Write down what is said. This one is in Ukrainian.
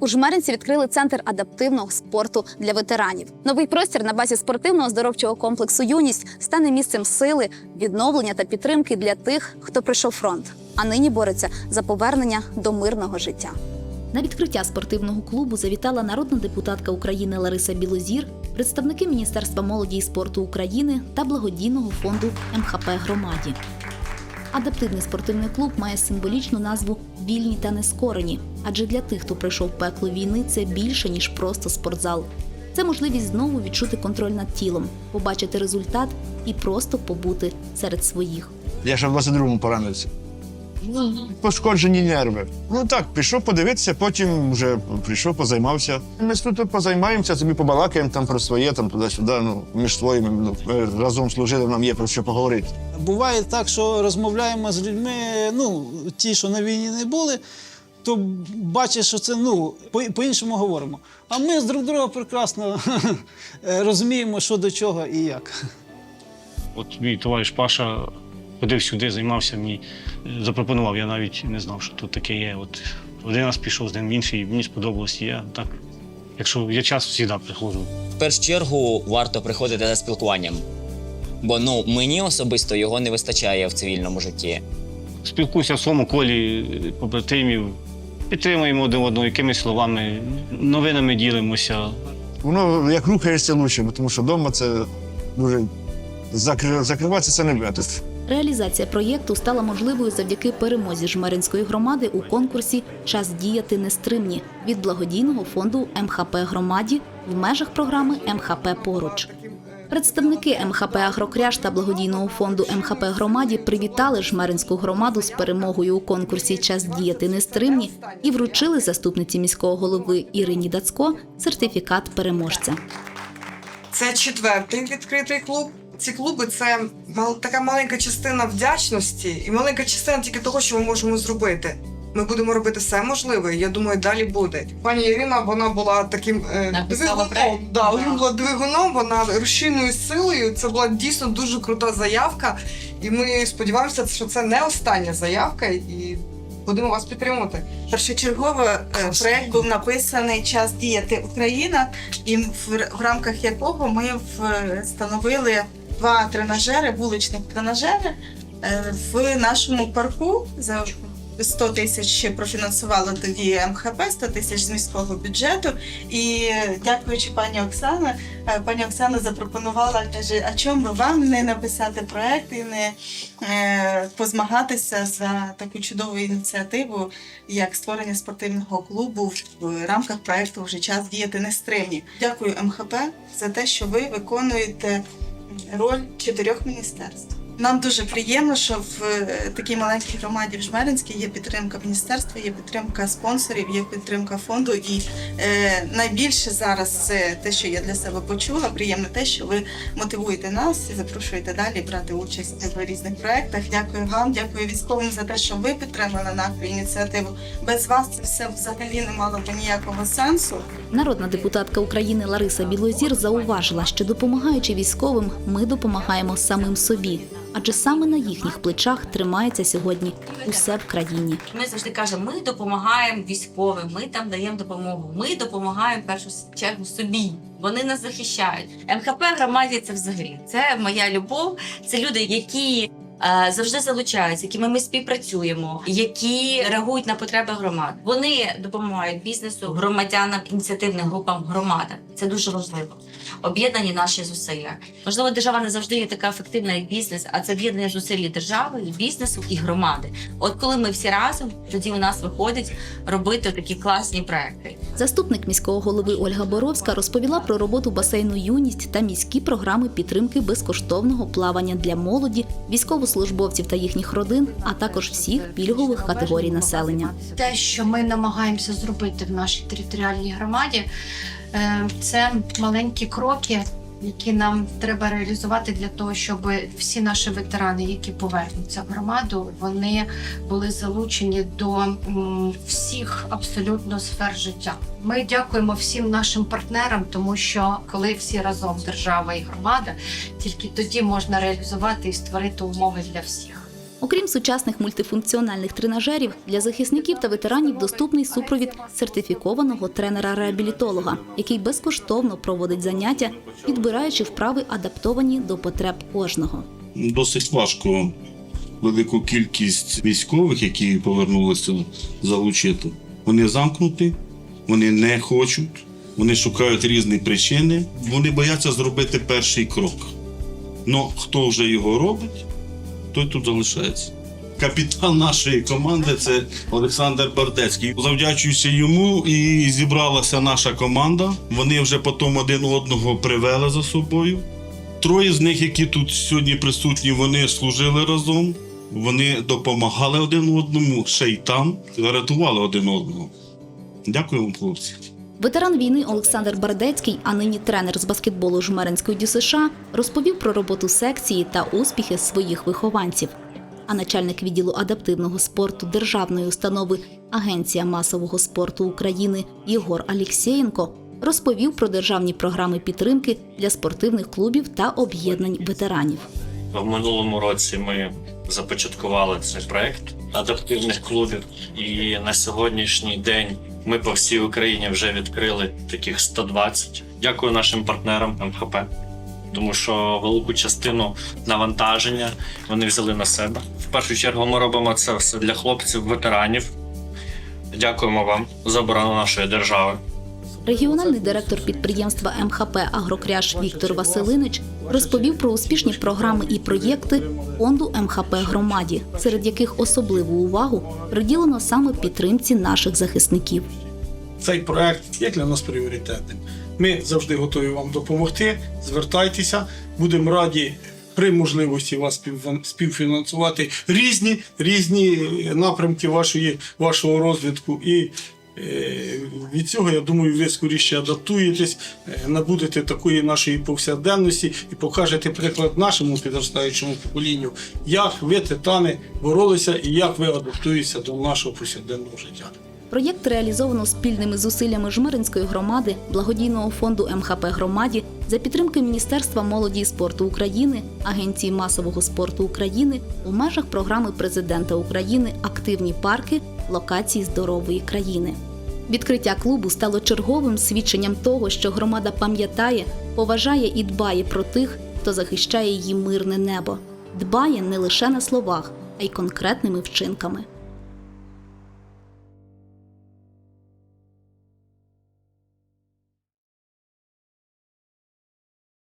У Жмеринці відкрили центр адаптивного спорту для ветеранів. Новий простір на базі спортивного оздоровчого комплексу Юність стане місцем сили, відновлення та підтримки для тих, хто пройшов фронт, а нині бореться за повернення до мирного життя. На відкриття спортивного клубу завітала народна депутатка України Лариса Білозір, представники Міністерства молоді і спорту України та благодійного фонду МХП Громаді. Адаптивний спортивний клуб має символічну назву Вільні та нескорені, адже для тих, хто пройшов пекло війни, це більше ніж просто спортзал. Це можливість знову відчути контроль над тілом, побачити результат і просто побути серед своїх. Я ще в 22-му поранився. Ну, Пошкоджені нерви. Ну так, пішов подивитися, потім вже прийшов, позаймався. Ми тут позаймаємося, собі побалакаємо там про своє, там туди-сюди, ну, між своїми. Ну, разом служили, нам є про що поговорити. Буває так, що розмовляємо з людьми, ну, ті, що на війні не були, то бачиш, що це ну, по-іншому говоримо. А ми з друг друга прекрасно розуміємо, що до чого і як. От мій товариш Паша ходив сюди, займався мені, запропонував. Я навіть не знав, що тут таке є. От один раз пішов з ним в інший, мені сподобалось. і Я так, якщо є час, завжди приходжу. В першу чергу варто приходити за спілкуванням. Бо ну мені особисто його не вистачає в цивільному житті. Спілкуюся в своєму колі побратимів, підтримуємо один одного, якимись словами, новинами ділимося. Воно як рухаєшся лучше, тому що вдома це дуже закриватися це не буде. Реалізація проєкту стала можливою завдяки перемозі Жмеринської громади у конкурсі Час діяти нестримні від благодійного фонду МХП громаді в межах програми МХП поруч. Представники МХП Агрокряж та благодійного фонду МХП громаді привітали Жмеринську громаду з перемогою у конкурсі Час діяти нестримні і вручили заступниці міського голови Ірині Дацько сертифікат переможця. Це четвертий відкритий клуб. Ці клуби це мал- така маленька частина вдячності і маленька частина тільки того, що ми можемо зробити. Ми будемо робити все можливе. Я думаю, далі буде. Пані Ірина, вона була таким е, двигуном. Да, вона була двигуном, вона рушійною силою. Це була дійсно дуже крута заявка. І ми сподіваємося, що це не остання заявка, і будемо вас підтримувати. Першочергово е, проект був написаний Час діяти Україна, і в, в рамках якого ми встановили два тренажери, вуличних тренажери е, в нашому парку за 100 тисяч профінансувала тоді МХП, 100 тисяч з міського бюджету. І дякуючи пані Оксані, е, пані Оксана запропонувала, каже, а чому би вам не написати проект і не е, позмагатися за таку чудову ініціативу, як створення спортивного клубу в рамках проекту вже час діяти нестримні. Дякую МХП за те, що ви виконуєте роль чотирьох міністерств. Нам дуже приємно, що в е, такій маленькій громаді в Жмеринській є підтримка міністерства, є підтримка спонсорів, є підтримка фонду. І е, найбільше зараз це те, що я для себе почула. Приємно те, що ви мотивуєте нас і запрошуєте далі брати участь в різних проєктах. Дякую вам, дякую військовим за те, що ви підтримали нашу ініціативу. Без вас це все взагалі не мало б ніякого сенсу. Народна депутатка України Лариса Білозір зауважила, що допомагаючи військовим, ми допомагаємо самим собі, адже саме на їхніх плечах тримається сьогодні усе в країні. Ми завжди кажемо, ми допомагаємо військовим, ми там даємо допомогу. Ми допомагаємо в першу чергу собі. Вони нас захищають. МХП громаді це взагалі. Це моя любов. Це люди, які е, завжди залучаються, якими ми співпрацюємо, які реагують на потреби громад. Вони допомагають бізнесу, громадянам, ініціативним групам громадам. Це дуже важливо. Об'єднані наші зусилля. Можливо, держава не завжди є така ефективна, як бізнес, а це об'єднання зусиль держави, і бізнесу і громади. От коли ми всі разом, тоді у нас виходить робити такі класні проекти. Заступник міського голови Ольга Боровська розповіла про роботу басейну Юність та міські програми підтримки безкоштовного плавання для молоді, військовослужбовців та їхніх родин, а також всіх пільгових категорій населення. те, що ми намагаємося зробити в нашій територіальній громаді, це маленькі кроки, які нам треба реалізувати для того, щоб всі наші ветерани, які повернуться в громаду, вони були залучені до всіх абсолютно сфер життя. Ми дякуємо всім нашим партнерам, тому що коли всі разом держава і громада, тільки тоді можна реалізувати і створити умови для всіх. Окрім сучасних мультифункціональних тренажерів, для захисників та ветеранів доступний супровід сертифікованого тренера-реабілітолога, який безкоштовно проводить заняття, підбираючи вправи, адаптовані до потреб кожного. Досить важко велику кількість військових, які повернулися залучити. Вони замкнуті, вони не хочуть, вони шукають різні причини, вони бояться зробити перший крок. Ну хто вже його робить, той тут залишається. Капітан нашої команди це Олександр Бардецький. Завдячуючи йому і зібралася наша команда. Вони вже потім один одного привели за собою. Троє з них, які тут сьогодні присутні, вони служили разом, вони допомагали один одному, ще й там, рятували один одного. Дякую вам, хлопці. Ветеран війни Олександр Бардецький, а нині тренер з баскетболу Жмеринської ДЮСШ, розповів про роботу секції та успіхи своїх вихованців. А начальник відділу адаптивного спорту державної установи Агенція масового спорту України Єгор Алєксєєнко розповів про державні програми підтримки для спортивних клубів та об'єднань ветеранів. В минулому році ми започаткували цей проект адаптивних клубів, і на сьогоднішній день ми по всій Україні вже відкрили таких 120. Дякую нашим партнерам МХП, тому що велику частину навантаження вони взяли на себе. В першу чергу ми робимо це все для хлопців, ветеранів. Дякуємо вам за оборону нашої держави. Регіональний директор підприємства МХП Агрокряж Віктор Василинич розповів про успішні програми і проєкти фонду МХП громаді, серед яких особливу увагу приділено саме підтримці наших захисників. Цей проект є для нас пріоритетним. Ми завжди готові вам допомогти. Звертайтеся, будемо раді при можливості вас співфін- співфінансувати різні різні напрямки вашої, вашого розвитку. І е, від цього, я думаю, ви скоріше адаптуєтесь, е, набудете такої нашої повсякденності і покажете приклад нашому підростаючому поколінню, як ви, титани, боролися і як ви адаптуєтеся до нашого повсякденного життя. Проєкт реалізовано спільними зусиллями Жмеринської громади, благодійного фонду МХП громаді за підтримки Міністерства молоді і спорту України, Агенції масового спорту України у межах програми президента України Активні парки локації здорової країни. Відкриття клубу стало черговим свідченням того, що громада пам'ятає, поважає і дбає про тих, хто захищає її мирне небо. Дбає не лише на словах, а й конкретними вчинками.